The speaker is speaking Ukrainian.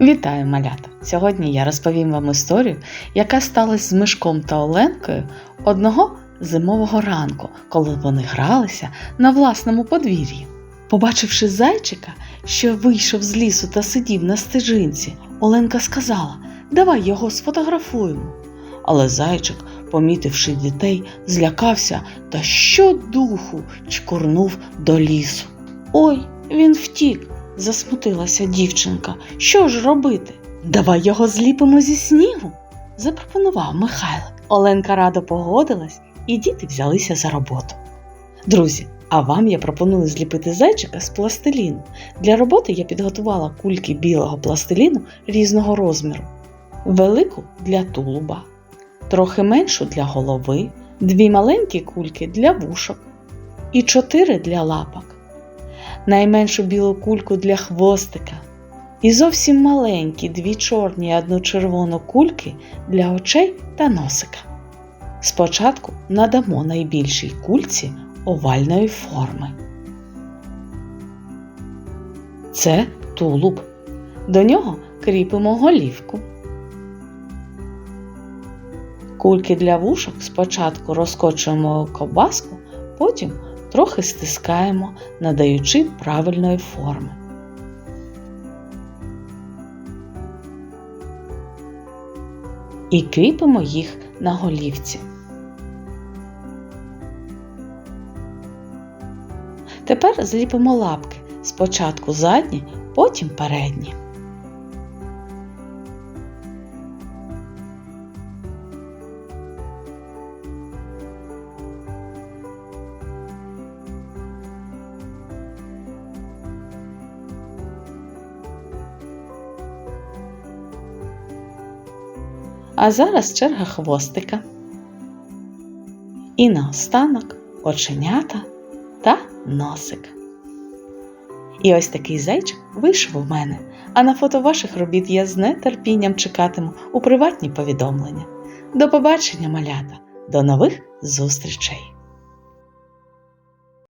Вітаю, малята! Сьогодні я розповім вам історію, яка сталася з Мишком та Оленкою одного зимового ранку, коли вони гралися на власному подвір'ї. Побачивши зайчика, що вийшов з лісу та сидів на стежинці, Оленка сказала: Давай його сфотографуємо. Але зайчик, помітивши дітей, злякався та щодуху чкурнув до лісу. Ой, він втік, засмутилася дівчинка. Що ж робити? Давай його зліпимо зі снігу, запропонував Михайлик. Оленка радо погодилась, і діти взялися за роботу. Друзі, а вам я пропоную зліпити зайчика з пластиліну. Для роботи я підготувала кульки білого пластиліну різного розміру, велику для тулуба, трохи меншу для голови, дві маленькі кульки для вушок і чотири для лапок найменшу білу кульку для хвостика і зовсім маленькі дві чорні і одну червону кульки для очей та носика. Спочатку надамо найбільшій кульці овальної форми. Це тулуб. До нього кріпимо голівку. Кульки для вушок спочатку розкочуємо ковбаску, потім трохи стискаємо, надаючи правильної форми. І кріпимо їх на голівці. Тепер зліпимо лапки спочатку задні, потім передні. А зараз черга хвостика. І наостанок оченята та носик. І ось такий зайчик вийшов у мене, а на фото ваших робіт я з нетерпінням чекатиму у приватні повідомлення. До побачення, малята, до нових зустрічей!